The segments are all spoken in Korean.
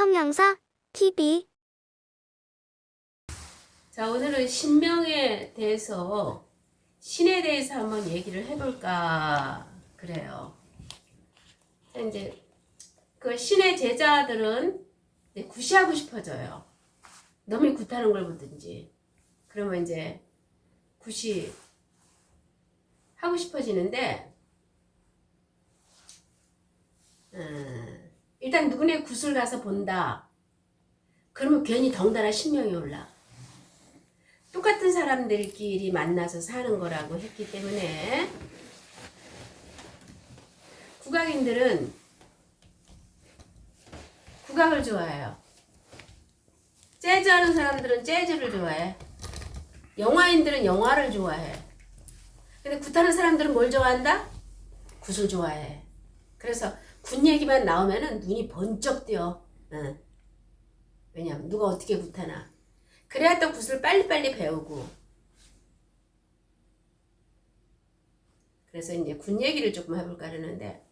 청량사 TV 자, 오늘은 신명에 대해서, 신에 대해서 한번 얘기를 해볼까, 그래요. 자, 이제, 그 신의 제자들은 구시하고 싶어져요. 너무 굿하는 걸 보든지. 그러면 이제, 구시, 하고 싶어지는데, 음, 일단 누구네 굿을 가서 본다. 그러면 괜히 덩달아 신명이 올라. 똑같은 사람들끼리 만나서 사는 거라고 했기 때문에 국악인들은 국악을 좋아해요. 재즈 하는 사람들은 재즈를 좋아해. 영화인들은 영화를 좋아해. 근데 굿하는 사람들은 뭘 좋아한다? 굿을 좋아해. 그래서 굿 얘기만 나오면은 눈이 번쩍 뜨여. 응. 왜냐면 누가 어떻게 굿하나. 그래야 또 굿을 빨리빨리 배우고. 그래서 이제 굿 얘기를 조금 해볼까 하는데,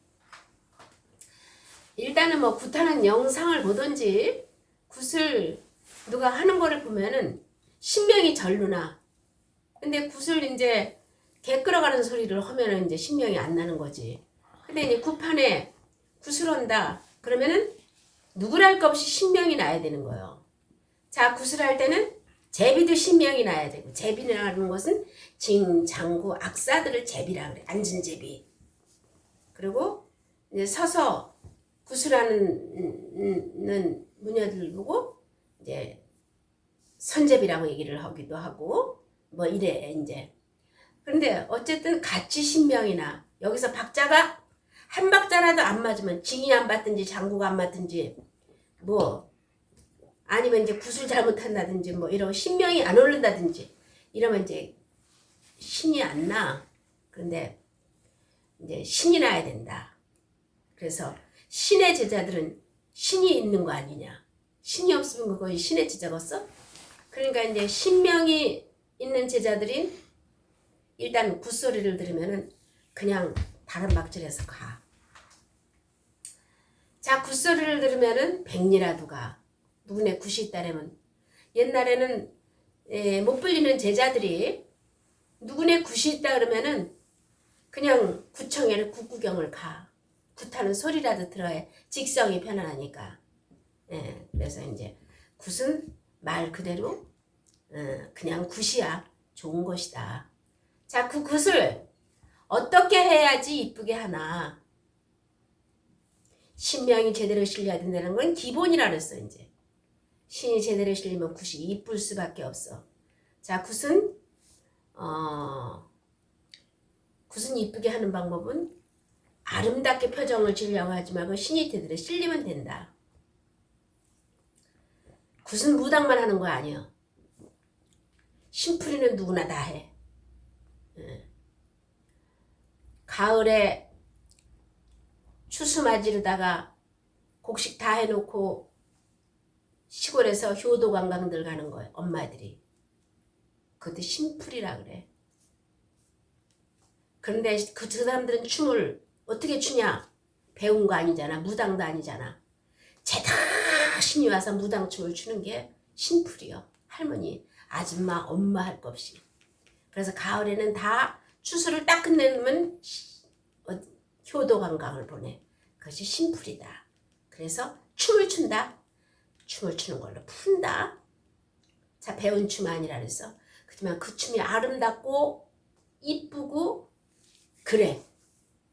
일단은 뭐 굿하는 영상을 보든지, 굿을 누가 하는 거를 보면은 신명이 절루나. 근데 굿을 이제 개 끌어가는 소리를 하면은 이제 신명이 안 나는 거지. 근데 이제 굿판에 굿을 한다. 그러면은 누구랄 것 없이 신명이 나야 되는 거예요. 자, 구슬할 때는 제비도 신명이 나야 되고, 제비라는 것은 징, 장구, 악사들을 제비라 그래. 앉은 제비. 그리고 이제 서서 구슬하는 는 무녀들 보고 이제 선제비라고 얘기를 하기도 하고, 뭐 이래, 이제. 그런데 어쨌든 같이 신명이나, 여기서 박자가 한 박자라도 안 맞으면 징이 안 맞든지 장구가 안 맞든지 뭐 아니면 이제 구슬 잘못한다든지 뭐 이런 신명이 안 오른다든지 이러면 이제 신이 안 나. 그런데 이제 신이 나야 된다. 그래서 신의 제자들은 신이 있는 거 아니냐. 신이 없으면 그거 신의 제자겠어? 그러니까 이제 신명이 있는 제자들이 일단 굿소리를 들으면은 그냥 다른 박질에서 가. 자, 굿소리를 들으면은 백리라도 가. 누구네 굿이 있다라면. 옛날에는 에, 못 불리는 제자들이 누구네 굿이 있다 그러면은 그냥 구청에는 굿구경을 가. 굿하는 소리라도 들어야 직성이 편안하니까. 예, 그래서 이제 굿은 말 그대로 어, 그냥 굿이야. 좋은 것이다. 자, 그 굿을 어떻게 해야지 이쁘게 하나. 신명이 제대로 실려야 된다는 건 기본이라 그랬어, 이제. 신이 제대로 실리면 굿이 이쁠 수밖에 없어. 자, 굿은, 어, 굿은 이쁘게 하는 방법은 아름답게 표정을 지려고 하지 말고 신이 제대로 실리면 된다. 굿은 무당만 하는 거 아니야. 심풀이는 누구나 다 해. 예. 가을에 추수 맞이르다가 곡식 다 해놓고 시골에서 효도 관광들 가는 거예요. 엄마들이. 그것도 심풀이라 그래. 그런데 그 사람들은 춤을 어떻게 추냐? 배운 거 아니잖아. 무당도 아니잖아. 제다 신이 와서 무당춤을 추는 게 신풀이요. 할머니, 아줌마, 엄마 할 것 없이. 그래서 가을에는 다 추수를 딱 끝내면 어, 효도 관광을 보내. 그것이 심풀이다. 그래서 춤을 춘다. 춤을 추는 걸로 푼다. 자, 배운 춤 아니라 그래서. 그지만 그 춤이 아름답고 이쁘고 그래.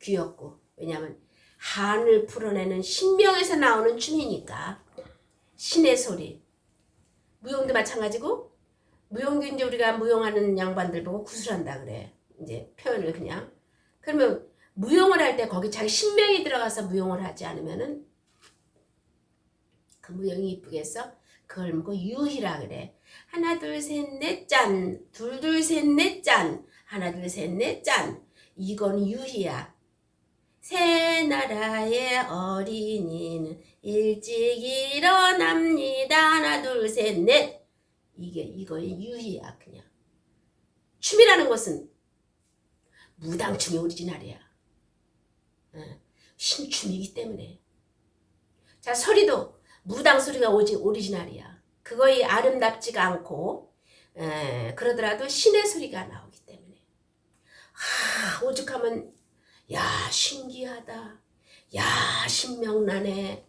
귀엽고. 왜냐하면 한을 풀어내는 신명에서 나오는 춤이니까. 신의 소리. 무용도 마찬가지고 무용도 이제 우리가 무용하는 양반들 보고 구슬한다 그래. 이제 표현을 그냥. 그러면 무용을 할 때 거기 자기 신명이 들어가서 무용을 하지 않으면은 그 무용이 이쁘겠어? 그걸 뭐고 유희라 그래. 하나 둘 셋 넷 짠. 둘 둘 셋 넷 짠. 하나 둘 셋 넷 짠. 이건 유희야. 새 나라의 어린이는 일찍 일어납니다. 하나 둘 셋 넷. 이게 이거의 유희야 그냥. 춤이라는 것은 무당춤이 오리지널이야. 어, 신춤이기 때문에. 자 소리도 무당 소리가 오직 오리지널이야. 그거이 아름답지가 않고 에, 그러더라도 신의 소리가 나오기 때문에 아 오죽하면 야 신기하다. 야 신명나네.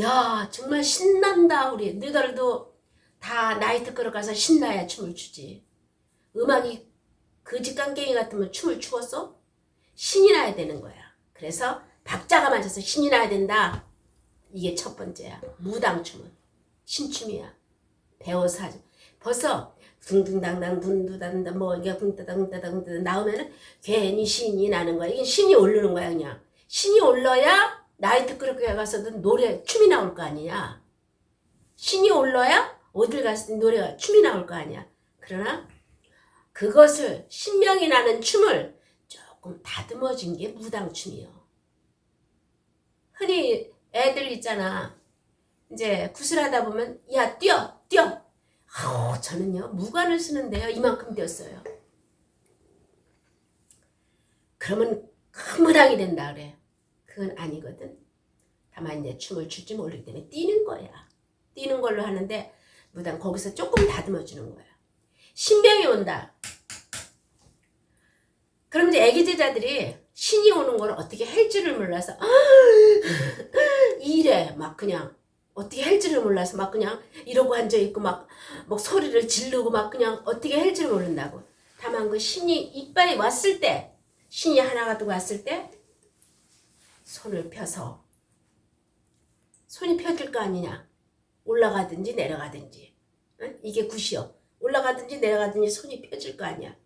야 정말 신난다 우리 너희들도 다 나이트 클럽 가서 신나야 춤을 추지. 음악이 거지깡갱이 같으면 춤을 추었어? 신이 나야 되는 거야. 그래서 박자가 맞아서 신이 나야 된다. 이게 첫 번째야. 무당춤은 신춤이야. 배워서 하지. 벌써 둥둥당당 둥두당당 뭐 이게 둥따당따당 나오면은 괜히 신이 나는 거야. 이게 신이 오르는 거야 그냥. 신이 올라야 나이트 클럽에 가서도 노래 춤이 나올 거 아니냐. 신이 올라야 어딜 갔을 때 노래가 춤이 나올 거 아니야. 그러나 그것을 신명이 나는 춤을 조금 다듬어진 게 무당춤이요. 흔히 애들 있잖아. 이제 구슬하다 보면 야 뛰어 뛰어. 아우 저는요 무관을 쓰는데요 이만큼 뛰었어요. 그러면 큰 무당이 된다 그래. 그건 아니거든. 다만 이제 춤을 출지 모르기 때문에 뛰는 거야. 뛰는 걸로 하는데 무당 거기서 조금 다듬어 주는 거야. 신병이 온다. 그럼 이제 애기 제자들이 신이 오는 걸 어떻게 할 줄을 몰라서 이래. 막 그냥 어떻게 할 줄을 몰라서 막 그냥 이러고 앉아 있고 막, 막 소리를 지르고 막 그냥 어떻게 할 줄을 모른다고. 다만 그 신이 이빨이 왔을 때 신이 하나가 또 왔을 때 손을 펴서 손이 펴질 거 아니냐. 올라가든지 내려가든지. 응? 이게 굿이요. 올라가든지 내려가든지 손이 펴질 거 아니야.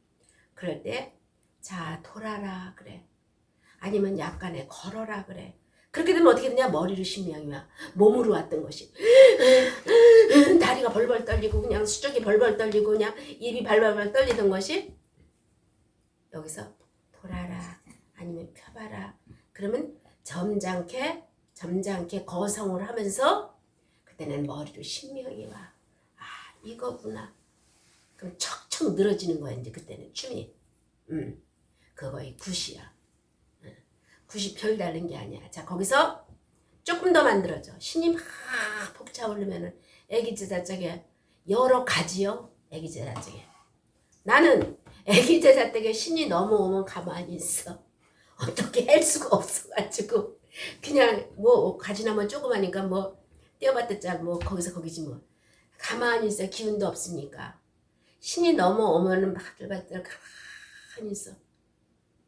그럴 때 자 돌아라 그래. 아니면 약간의 걸어라 그래. 그렇게 되면 어떻게 되냐? 신명이 와 몸으로 왔던 것이. 다리가 벌벌 떨리고 그냥 수족이 벌벌 떨리고 그냥 입이 발발발 떨리던 것이 여기서 돌아라 아니면 펴봐라. 그러면 점잖게 점잖게 거성을 하면서 그때는 머리로 신명이 와. 아 이거구나. 그럼 척척 늘어지는 거야 이제 그때는. 춤이. 음 그거의 굿이야. 응. 굿이 별 다른 게 아니야. 자 거기서 조금 더 만들어져. 신이 막 폭차오르면은 애기 제자 쪽에 여러 가지요. 애기 제자 쪽에. 나는 애기 제자 때에 신이 넘어오면 가만히 있어. 어떻게 할 수가 없어가지고 그냥 뭐 가지나면 조그마니까 뭐 떼어봤댔자 뭐 거기서 거기지 뭐 가만히 있어 기운도 없으니까 신이 넘어오면은 바들바들 가만히 있어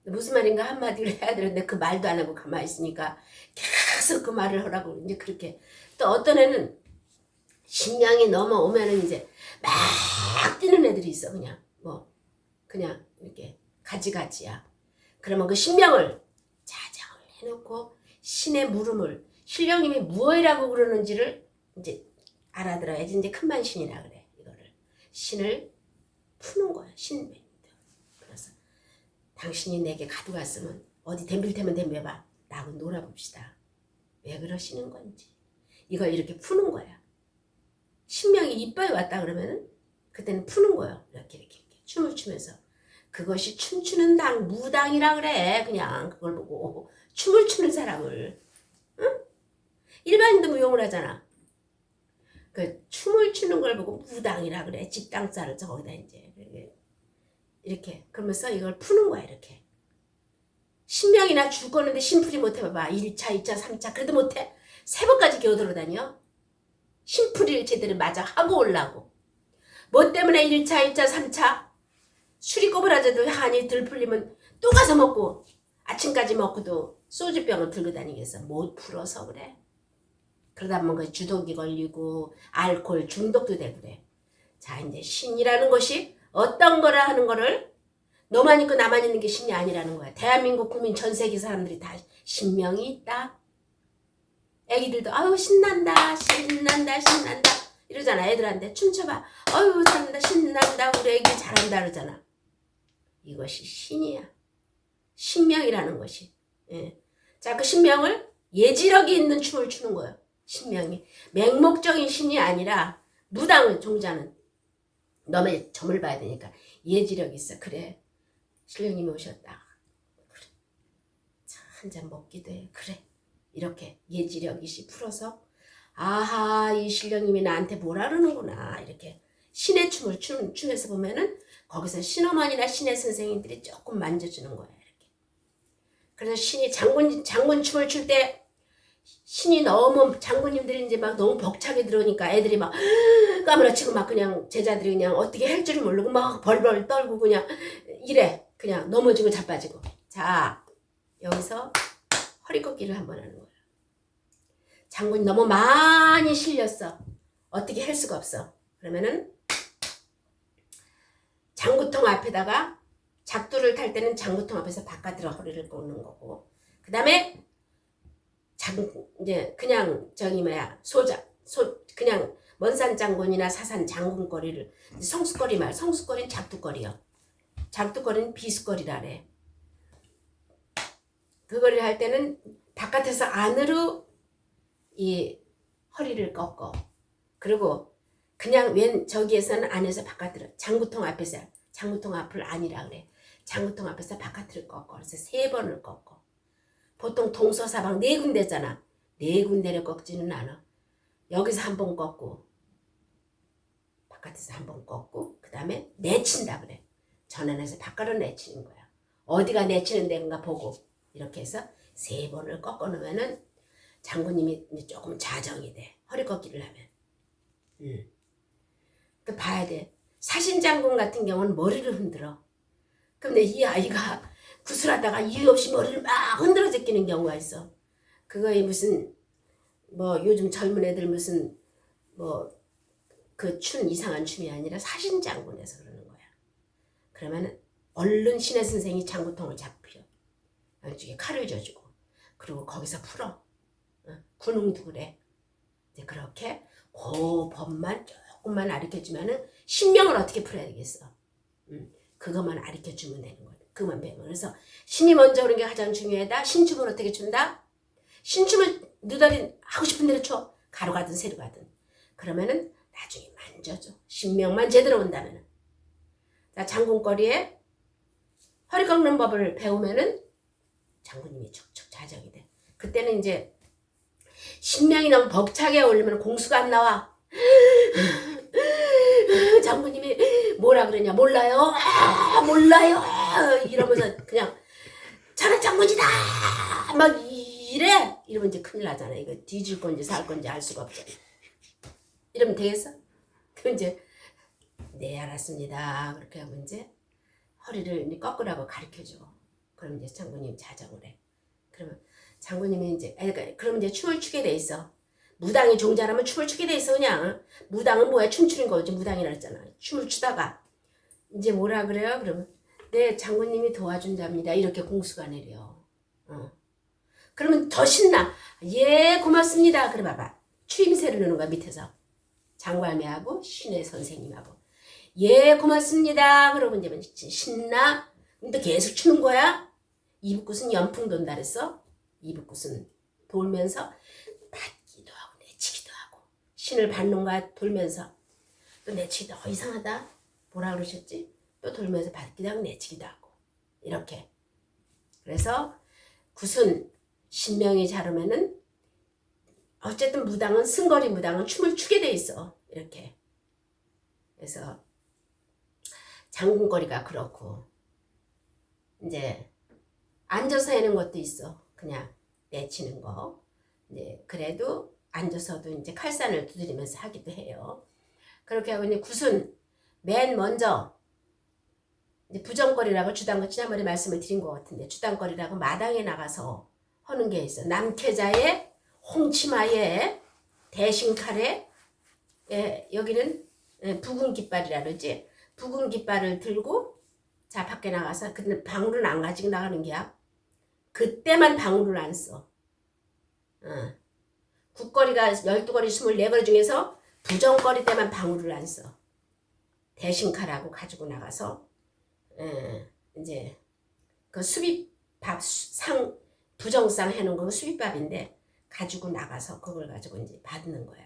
무슨 말인가 한마디를 해야 되는데 그 말도 안 하고 가만히 있으니까 계속 그 말을 하라고 이제 그렇게. 또 어떤 애는 신량이 넘어오면은 이제 막 뛰는 애들이 있어 그냥. 뭐 그냥 이렇게 가지가지야. 그러면 그 신명을 자정을 해놓고 신의 물음을 신령님이 무엇이라고 그러는지를 이제 알아들어야지. 이제 큰만신이라 그래 이거를. 신을 푸는 거야 그래서 당신이 내게 가져갔으면 어디 덤빌 테면 덤벼봐. 라고 놀아봅시다. 왜 그러시는 건지. 이걸 이렇게 푸는 거야. 신명이 이빨이 왔다 그러면은 그때는 푸는 거예요 이렇게 이렇게, 이렇게. 춤을 추면서. 그것이 춤추는 당 무당이라 그래. 그냥 그걸 보고. 춤을 추는 사람을. 응? 일반인도 무용을 하잖아. 그 춤을 추는 걸 보고 무당이라 그래. 집당자를 저거기다 이제 이렇게, 그러면서 이걸 푸는 거야 이렇게. 신명이나 죽었는데 심풀이 못 해. 봐봐. 1차 2차 3차. 그래도 못해. 세 번까지 기어들어 다녀. 심풀이를 제대로 맞아 하고 올라고. 뭐 때문에 1차 2차 3차? 술이 꼬부라져도 한이 들 풀리면 또 가서 먹고. 아침까지 먹고도 소주병을 들고 다니겠어. 못 풀어서 그래. 그러다 보면 그 주독이 걸리고 알코올 중독도 되고 그래. 자 이제 신이라는 것이 어떤 거라 하는 거를 너만 있고 나만 있는 게 신이 아니라는 거야 대한민국 국민 전 세계 사람들이 다 신명이 있다 애기들도 아유 신난다 신난다 신난다 이러잖아 애들한테 춤춰봐 아유 잘한다 신난다 우리 애기 잘한다 그러잖아 이것이 신이야. 신명이라는 것이. 예. 자, 그 신명을 예지력이 있는 춤을 추는 거예요. 신명이. 맹목적인 신이 아니라 무당은 종자는 너의 점을 봐야 되니까 예지력이 있어. 그래. 신령님이 오셨다. 그래. 한잔 먹기도 해. 그래. 이렇게 예지력이 씨 풀어서 아하 이 신령님이 나한테 뭐라 그러는구나 이렇게 신의 춤을 추는 춤에서 보면은 거기서 신어머니나 신의 선생님들이 조금 만져주는 거야 이렇게. 그래서 신이 장군 장군 춤을 출 때 신이 너무 장군님들이 이제 막 너무 벅차게 들어오니까 애들이 막 까무러치고 막 그냥 제자들이 그냥 어떻게 할 줄을 모르고 막 벌벌 떨고 그냥 이래 그냥 넘어지고 자빠지고 자 여기서 허리 꺾기를 한번 하는 거야. 장군이 너무 많이 실렸어. 어떻게 할 수가 없어. 그러면은 장구통 앞에다가 작두를 탈 때는 장구통 앞에서 바깥으로 허리를 꺾는 거고 그 다음에 장 이제 그냥 저기 뭐야 소자 소 그냥 먼산 장군이나 사산 장군거리를 성수거리 말 성수거리는 작두거리요. 작두거리는 비수거리라래. 그거를 할 때는 바깥에서 안으로 이 허리를 꺾어. 그리고 그냥 왼 저기에서는 안에서 바깥으로 장구통 앞에서 장구통 앞을 아니라 그래. 장구통 앞에서 바깥으로 꺾어. 그래서 세 번을 꺾어. 보통 동서사방 네 군데잖아. 네 군데를 꺾지는 않아. 여기서 한 번 꺾고 바깥에서 한 번 꺾고 그 다음에 내친다 그래. 전환해서 바깥으로 내치는 거야. 어디가 내치는 데인가 보고 이렇게 해서 세 번을 꺾어 놓으면은 장군님이 조금 자정이 돼. 허리 꺾기를 하면. 음. 그 봐야 돼. 사신 장군 같은 경우는 머리를 흔들어. 근데 이 아이가 구슬하다가 이유 없이 머리를 막 흔들어 제끼는 경우가 있어. 그거에 무슨 뭐 요즘 젊은 애들 무슨 뭐 그 춤 이상한 춤이 아니라 사신 장군에서 그러는 거야. 그러면은 얼른 신의 선생이 장구통을 잡혀. 양쪽에 칼을 져주고 그리고 거기서 풀어. 어, 군웅도 그래. 이제 그렇게 그 법만 조금만 가르쳐주면은 신명을 어떻게 풀어야 되겠어. 음, 그것만 가르쳐주면 되는 거야. 그만 배우면. 그래서 신이 먼저 오는 게 가장 중요하다. 신춤을 어떻게 춘다? 신춤을 너덜이 하고 싶은 대로 춰. 가로 가든 세로 가든. 그러면은 나중에 만져줘. 신명만 제대로 온다면은. 자, 장군거리에 허리 꺾는 법을 배우면은 장군님이 척척 자정이 돼. 그때는 이제 신명이 너무 벅차게 올리면 공수가 안 나와. 장군님이 뭐라 그러냐 몰라요. 아, 몰라요. 이러면서 그냥 저는 장군이다. 막 이래. 이러면 이제 큰일 나잖아. 이거 뒤질 건지 살 건지 알 수가 없잖아. 이러면 되겠어? 그럼 이제 네 알았습니다. 그렇게 하면 이제 허리를 꺾으라고 가르쳐 줘. 그럼 이제 장군님 자정을 해. 그러면 장군님이 이제 그러니까 그럼 이제 춤을 추게 돼 있어. 무당이 종자라면 춤을 추게 돼 있어 그냥. 무당은 뭐야 춤추는 거지 무당이라 했잖아. 춤을 추다가 이제 뭐라 그래요? 그러면 네 장군님이 도와준답니다. 이렇게 공수가 내려. 어. 그러면 더 신나. 예 고맙습니다. 그래 봐봐. 추임새를 넣는 거야 밑에서. 장관매하고 신의 선생님하고 예 고맙습니다. 그러면 이제 신나. 근데 계속 추는 거야. 이북굿은 연풍 돈다 그랬어. 이북굿은 돌면서 받기도 하고 내치기도 하고 신을 받는 거야 돌면서 또 내치기도 하고 이상하다. 뭐라 그러셨지? 또 돌면서 받기도 하고 내치기도 하고 이렇게 그래서 굿은 신명이 자르면은 어쨌든 무당은 승거리 무당은 춤을 추게 돼 있어 이렇게 그래서 장군거리가 그렇고 이제 앉아서 하는 것도 있어. 그냥 내치는 거. 이제 그래도 앉아서도 이제 칼산을 두드리면서 하기도 해요. 그렇게 하고 이제 굿은 맨 먼저 이제 부정거리라고 주당거 지난번에 말씀을 드린 것 같은데 주당거리라고 마당에 나가서 하는 게 있어. 남캐자의 홍치마에 대신칼에 예, 여기는 예, 붉은 깃발이라 그러지. 붉은 깃발을 들고 자 밖에 나가서 근데 방울은 안 가지고 나가는 게야. 그때만 방울을 안 써. 어. 국거리가 12거리 24거리 중에서 부정거리 때만 방울을 안 써. 대신칼하고 가지고 나가서 에, 이제 그 수비밥 상 부정상 해놓은 거 수비밥인데 가지고 나가서 그걸 가지고 이제 받는 거야.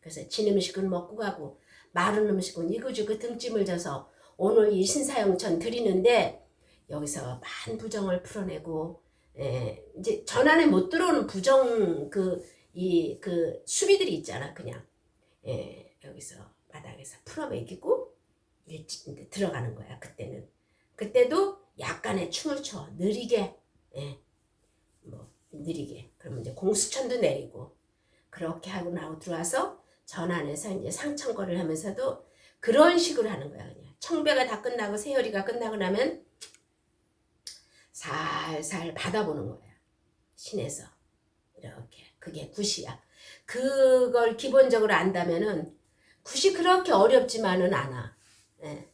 그래서 진 음식은 먹고 가고 마른 음식은 이거저거 등짐을 져서 오늘 이 신사영천 드리는데 여기서 만 부정을 풀어내고 에, 이제 전안에 못 들어오는 부정 그이그 수비들이 있잖아 그냥. 예, 여기서 바닥에서 풀어매기고 들어가는 거야 그때는. 그때도 약간의 춤을 춰 느리게 예, 뭐 느리게. 그러면 이제 공수천도 내리고 그렇게 하고 나고 들어와서 전안에서 이제 상천거리를 하면서도 그런 식으로 하는 거야 그냥. 청배가 다 끝나고 세열이가 끝나고 나면 살살 받아보는 거야 신에서. 이렇게. 그게 굿이야. 그걸 기본적으로 안다면은 굿이 그렇게 어렵지만은 않아. 예.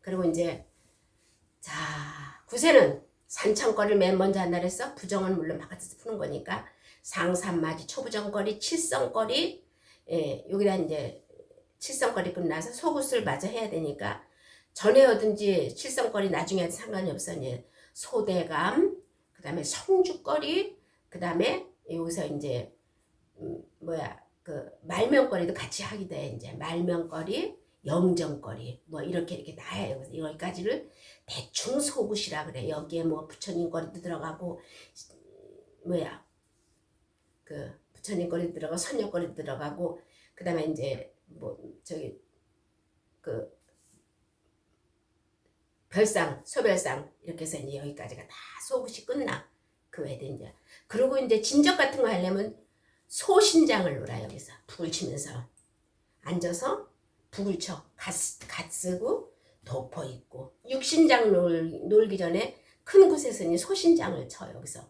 그리고 이제 자 구세는 산천거리를 맨 먼저 한다 그랬어? 부정은 물론 바깥에서 푸는 거니까. 상산마지 초부정거리 칠성거리. 예, 여기다 이제 칠성거리 끝나서 속옷을 마저 해야 되니까. 전에 하든지 칠성거리 나중에 해도 상관이 없어. 이제 소대감 그 다음에 성주거리 그 다음에 여기서 이제 음, 뭐야 그 말명거리도 같이 하기도 해 이제. 말명거리 영정거리 뭐 이렇게 이렇게 나야 여기까지를 대충 속옷이라 그래 여기에 뭐 부처님 거리도 들어가고 뭐야 그 부처님 거리 들어가고 선녀 거리 들어가고 그 다음에 이제 뭐 저기 그 별상 소별상 이렇게 해서 이제 여기까지가 다 속옷이 끝나. 그 외에도 이제 그리고 이제 진적 같은 거 하려면 소신장을 놀아 여기서. 북을 치면서. 앉아서 북을 쳐. 갓, 갓 쓰고 도포 입고 육신장 놀, 놀기 전에 큰 곳에서는 소신장을 쳐 여기서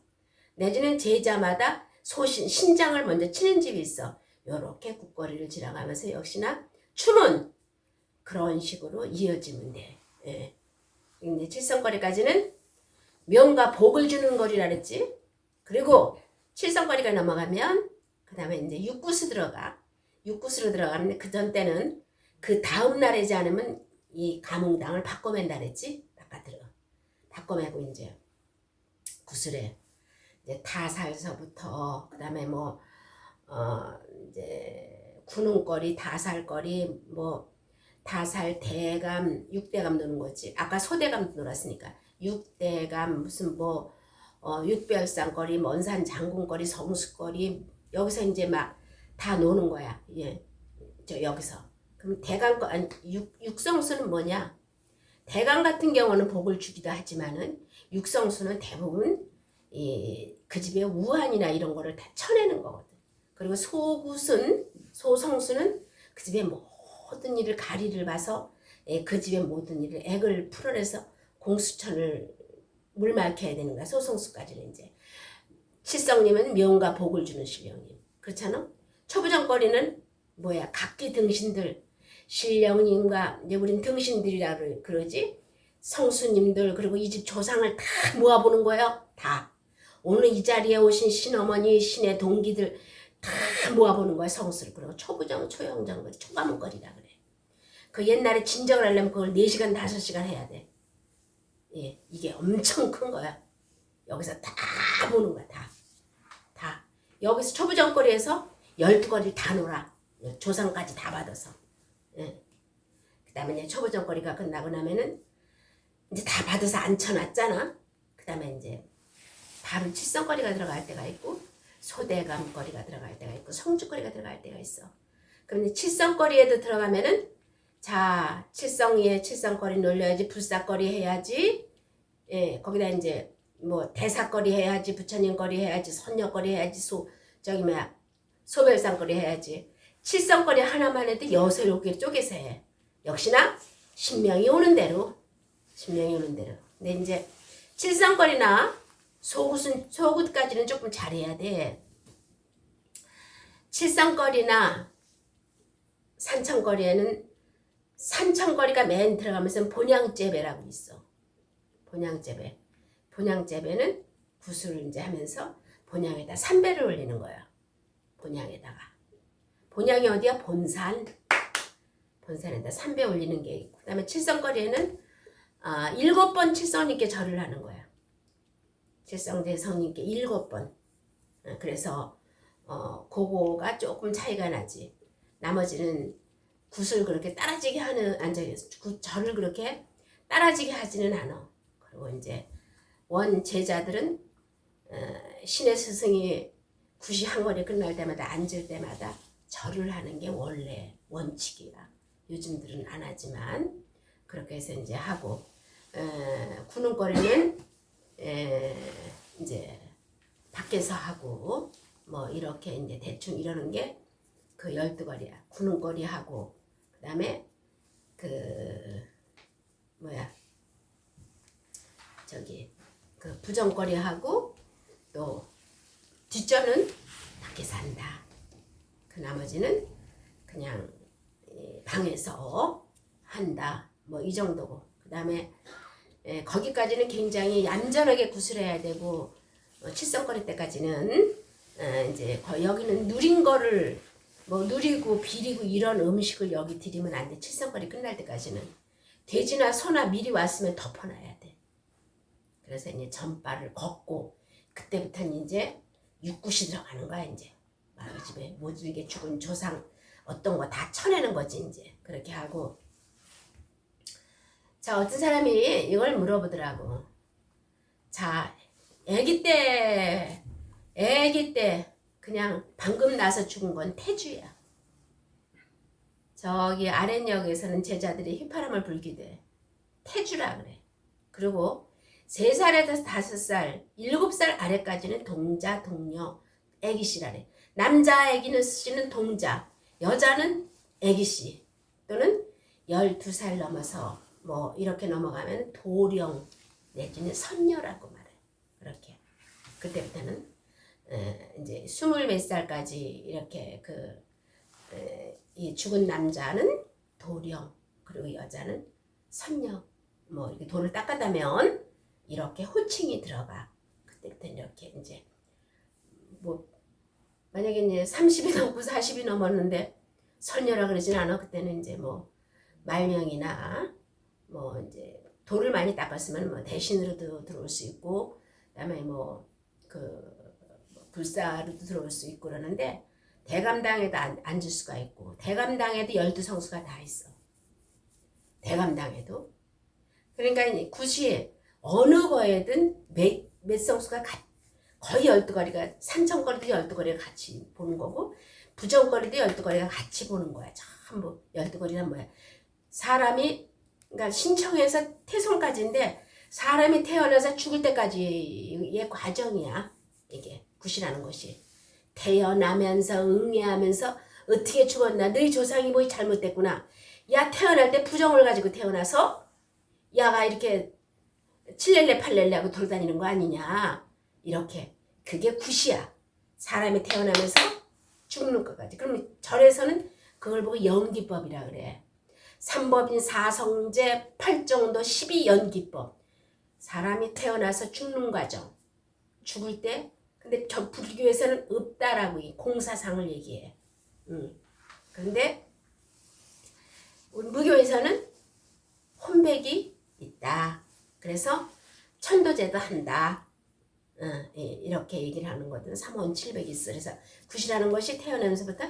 내지는 제자마다 소신 신장을 먼저 치는 집이 있어 요렇게 국거리를 지나가면서 역시나 춤은 그런 식으로 이어지면 돼 예. 이제 칠성거리까지는 명과 복을 주는 거리라 그랬지 그리고 칠성거리가 넘어가면 그 다음에 이제 육구수 들어가 육구수로 들어가는데 그 전 때는 그 다음 날이지 않으면 이 가몽당을 바꿔맨다 그랬지? 바깥으로. 바꿔매고 이제 구슬에 이제 타살서부터 그다음에 뭐 어 이제 구능거리 다살거리 뭐 다살 대감 육대감 노는 거지. 아까 소대감 놀았으니까. 육대감 무슨 뭐 어, 육별상거리 먼산 장군거리 성수거리 여기서 이제 막 다 노는 거야. 예 저 여기서 그럼 대강 거 아니 육, 육성수는 뭐냐? 대강 같은 경우는 복을 주기도 하지만은 육성수는 대부분 이, 그 집의 우환이나 이런 거를 다 쳐내는 거거든. 그리고 소굿은 소성수는 그 집의 모든 일을 가리를 봐서 예, 그 집의 모든 일을 액을 풀어내서 공수천을 물 맑혀야 되는 거야. 소성수까지는 이제 칠성님은 명과 복을 주는 신령님 그렇잖아? 초부정거리는 뭐야 각기 등신들 신령님과 이제 우린 등신들이라 그러- 그러지? 성수님들 그리고 이 집 조상을 다 모아보는 거예요? 다. 오늘 이 자리에 오신 신어머니 신의 동기들 다 모아보는 거야 성수를. 그리고 초부정 초영정 초가문거리라 그래. 그 옛날에 진정을 하려면 그걸 4시간 5시간 해야 돼. 예, 이게 엄청 큰 거야. 여기서 다 보는 거야 다. 다. 여기서 초부정거리에서 12거리 다 놀아. 조상까지 다 받아서 예. 그 다음에 이제 초보정거리가 끝나고 나면은 이제 다 받아서 앉혀놨잖아. 그 다음에 이제 바로 칠성거리가 들어갈 때가 있고 소대감거리가 들어갈 때가 있고 성주거리가 들어갈 때가 있어. 그럼 이제 칠성거리에도 들어가면은 자 칠성이에 칠성거리 놀려야지 불사거리 해야지 예 거기다 이제 뭐 대사거리 해야지 부처님거리 해야지 선녀거리 해야지 소 저기 뭐야 소별상거리 해야지 칠성거리 하나만 해도 개 쪼개서 해. 역시나 신명이 오는 대로 신명이 오는 대로. 근데 이제 칠성거리나 소굿은 소굿까지는 조금 잘해야 돼. 칠성거리나 산천거리에는 산천거리가 맨 들어가면서 본향제배라고 있어. 본향제배. 본향제배는 구슬을 이제 하면서 본향에다 삼배를 올리는 거야. 본향에다가. 본향이 어디야? 본산. 본산에다 삼배 올리는 게 있고. 그 다음에 칠성거리에는 아, 일곱 번 칠성님께 절을 하는 거야. 칠성대 성님께 일곱 번. 어, 그래서 어, 그거가 조금 차이가 나지. 나머지는 굿을 그렇게 따라지게 하는 안저기 절을 그렇게 따라지게 하지는 않아. 그리고 이제 원 제자들은 어, 신의 스승이 굿이 한거리 끝날 때마다 앉을 때마다 절을 하는 게 원래 원칙이야. 요즘들은 안 하지만 그렇게 해서 이제 하고 에, 구는거리는 에, 이제 밖에서 하고 뭐 이렇게 이제 대충 이러는 게 그 열두 거리야. 구는거리 하고 그다음에 그 뭐야 저기 그 부정거리 하고 또 뒷전은 밖에서 한다. 그 나머지는 그냥 이 방에서 한다. 뭐 이 정도고. 그 다음에 에, 거기까지는 굉장히 얌전하게 구슬해야 되고 어, 칠성거리 때까지는 어, 이제 거- 여기는 누린 거를 뭐 누리고 비리고 이런 음식을 여기 드리면 안 돼. 칠성거리 끝날 때까지는 돼지나 소나 미리 왔으면 덮어놔야 돼. 그래서 이제 전발을 걷고 그때부터는 이제 육굿이 들어가는 거야 이제 마을 집에 모질게 죽은 조상 어떤 거 다 쳐내는 거지 이제. 그렇게 하고. 자 어떤 사람이 이걸 물어보더라고. 자 애기 때 애기 때 그냥 방금 나서 죽은 건 태주야. 저기 아랫역에서는 제자들이 휘파람을 불기대. 태주라 그래. 그리고 세 살에서 다섯 살, 일곱 살 아래까지는 동자, 동녀, 애기씨라래. 남자 애기는 씨는 동자, 여자는 애기씨 또는 열두 살 넘어서 뭐 이렇게 넘어가면 도령 내지는 선녀라고 말해. 그렇게 그때부터는 에, 이제 스물 몇 살까지 이렇게 그 이 죽은 남자는 도령 그리고 여자는 선녀 뭐 이렇게 돌을 닦아다면 이렇게 호칭이 들어가. 그때부터 이렇게 이제 뭐 만약에 이제 30이 넘고 40이 넘었는데 선녀라 그러진 않아. 그때는 이제 뭐 말명이나 뭐 이제 돌을 많이 닦았으면 뭐 대신으로도 들어올 수 있고 그다음에 뭐그 불사로도 들어올 수 있고 그러는데 대감당에도 안, 앉을 수가 있고 대감당에도 열두 성수가 다 있어. 대감당에도 그러니까 이 굿이 어느 거에든 몇, 몇 성수가 가, 거의 열두 거리가 산천거리도 열두 거리가 같이 보는 거고 부정거리도 열두 거리가 같이 보는 거야. 전부 열두 거리는 뭐야? 사람이 그러니까 신청해서 태송까지인데 사람이 태어나서 죽을 때까지의 과정이야. 이게 굿이라는 것이 태어나면서 응애하면서 어떻게 죽었나 너희 조상이 뭐 잘못됐구나. 야 태어날 때 부정을 가지고 태어나서 야가 이렇게 칠렐레 팔렐레 하고 돌아다니는 거 아니냐 이렇게 그게 굿이야 사람이 태어나면서 죽는 것까지 그럼 절에서는 그걸 보고 연기법이라 그래 삼법인 사성제 팔정도 십이 연기법 사람이 태어나서 죽는 과정 죽을 때 근데 저 불교에서는 없다라고 이 공사상을 얘기해 음. 그런데 우리 무교에서는 혼백이 있다. 그래서 천도제도 한다. 어, 예, 이렇게 얘기를 하는 거든. 삼원 칠백이 있어. 그래서 굿이라는 것이 태어나면서부터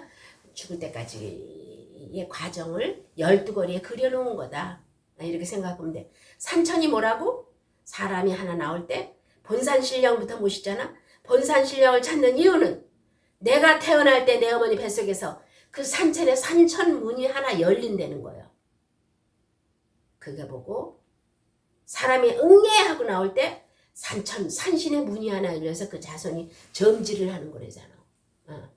죽을 때까지의 과정을 열두 거리에 그려놓은 거다. 아, 이렇게 생각하면 돼. 산천이 뭐라고? 사람이 하나 나올 때 본산신령부터 모시잖아. 본산신령을 찾는 이유는 내가 태어날 때 내 어머니 뱃속에서 그 산천에 산천 문이 하나 열린다는 거예요. 그게 보고 사람이 응애하고 나올 때 산천 산신의 문이 하나 열려서 그 자손이 점지를 하는 거래잖아. 어.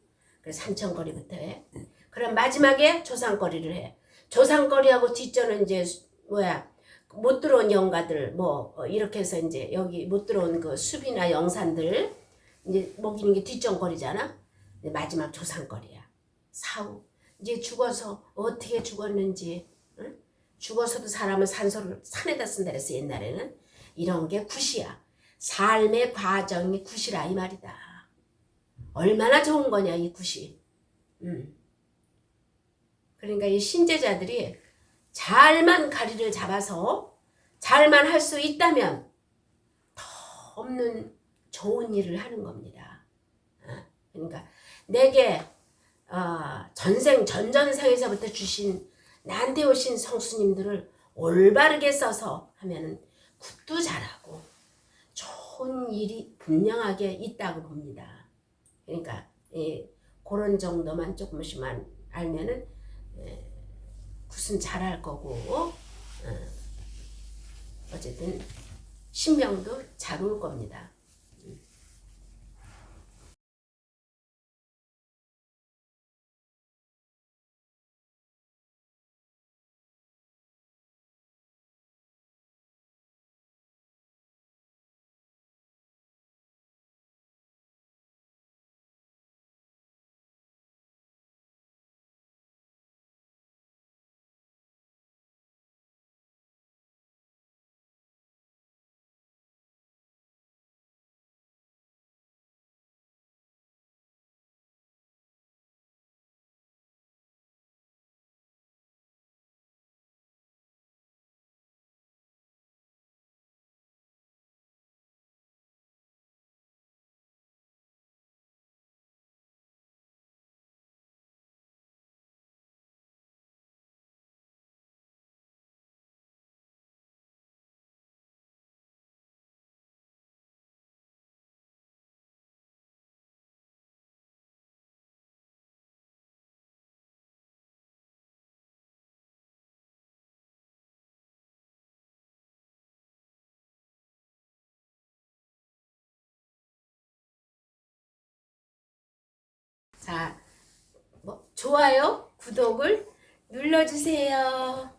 그래서 산천거리부터 해. 그럼 마지막에 조상거리를 해. 조상거리하고 뒷전은 이제 수- 뭐야 못 들어온 영가들 뭐 어, 이렇게 해서 이제 여기 못 들어온 그 숲이나 영산들 이제 먹이는 게 뒷전거리잖아. 이제 마지막 조상거리야. 사후 이제 죽어서 어떻게 죽었는지 응? 죽어서도 사람을 산소를 산에다 쓴다 그랬어 옛날에는 이런 게 굿이야 삶의 과정이 굿이라 이 말이다 얼마나 좋은 거냐 이 굿이 음. 그러니까 이 신제자들이 잘만 가리를 잡아서 잘만 할 수 있다면 더 없는 좋은 일을 하는 겁니다 어? 그러니까 내게 어, 전생 전전생에서부터 주신 나한테 오신 성수님들을 올바르게 써서 하면은 굿도 잘하고 좋은 일이 분명하게 있다고 봅니다. 그러니까 예, 그런 정도만 조금씩만 알면은 예, 굿은 잘할 거고 어, 어쨌든 신명도 잘 올 겁니다. 자, 뭐 좋아요, 구독을 눌러주세요.